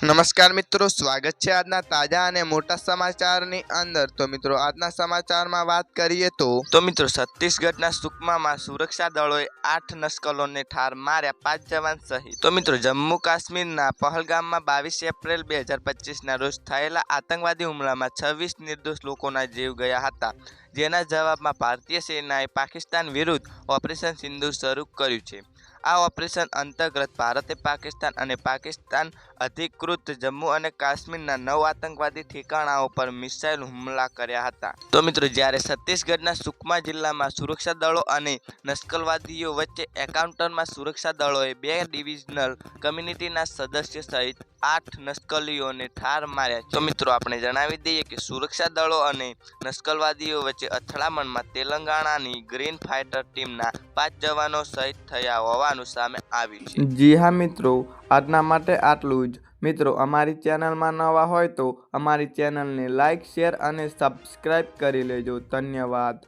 નમસ્કાર મિત્રો, સ્વાગત છે આજના તાજા અને મોટા સમાચારની અંદર. તો મિત્રો, આજના સમાચારમાં વાત કરીએ તો તો મિત્રો, છત્તીસગઢના સુકમામાં સુરક્ષા દળોએ આઠ નસ્કલોને ઠાર માર્યા પાંચ જવાન સહિત તો મિત્રો, જમ્મુ કાશ્મીરના પહલગામમાં બાવીસ એપ્રિલ બે હજાર પચીસના રોજ થયેલા આતંકવાદી હુમલામાં છવ્વીસ નિર્દોષ લોકોના જીવ ગયા હતા, જેના જવાબમાં ભારતીય સેનાએ પાકિસ્તાન વિરુદ્ધ ઓપરેશન સિંધુ શરૂ કર્યું છે. આ ઓપરેશન અંતર્ગત ભારતે પાકિસ્તાન અને પાકિસ્તાન અધિકૃત જમ્મુ અને કાશ્મીરના નવ આતંકવાદી ઠેકાણાઓ પર મિસાઇલ હુમલા કર્યા હતા. તો મિત્રો, જ્યારે છત્તીસગઢના સુકમા જિલ્લામાં સુરક્ષા દળો અને નસ્કલવાદીઓ વચ્ચે એન્કાઉન્ટરમાં સુરક્ષા દળોએ બે ડિવિઝનલ કમ્યુનિટીના સદસ્ય સહિત આઠ નસ્કલીઓને ઠાર માર્યા. તો મિત્રો, આપણે જણાવી દઈએ કે સુરક્ષા દળો અને નસ્કલવાદીઓ વચ્ચે અથડામણમાં તેલંગાણાની ગ્રીન ફાઇટર ટીમના પાંચ જવાનો શહીદ થયા હોવાનું સામે આવ્યું છે. જી હા મિત્રો, આજના માટે આટલું જ. મિત્રો, અમારી ચેનલમાં નવા હોય તો અમારી ચેનલને લાઇક શેર અને સબસ્ક્રાઈબ કરી લેજો. ધન્યવાદ.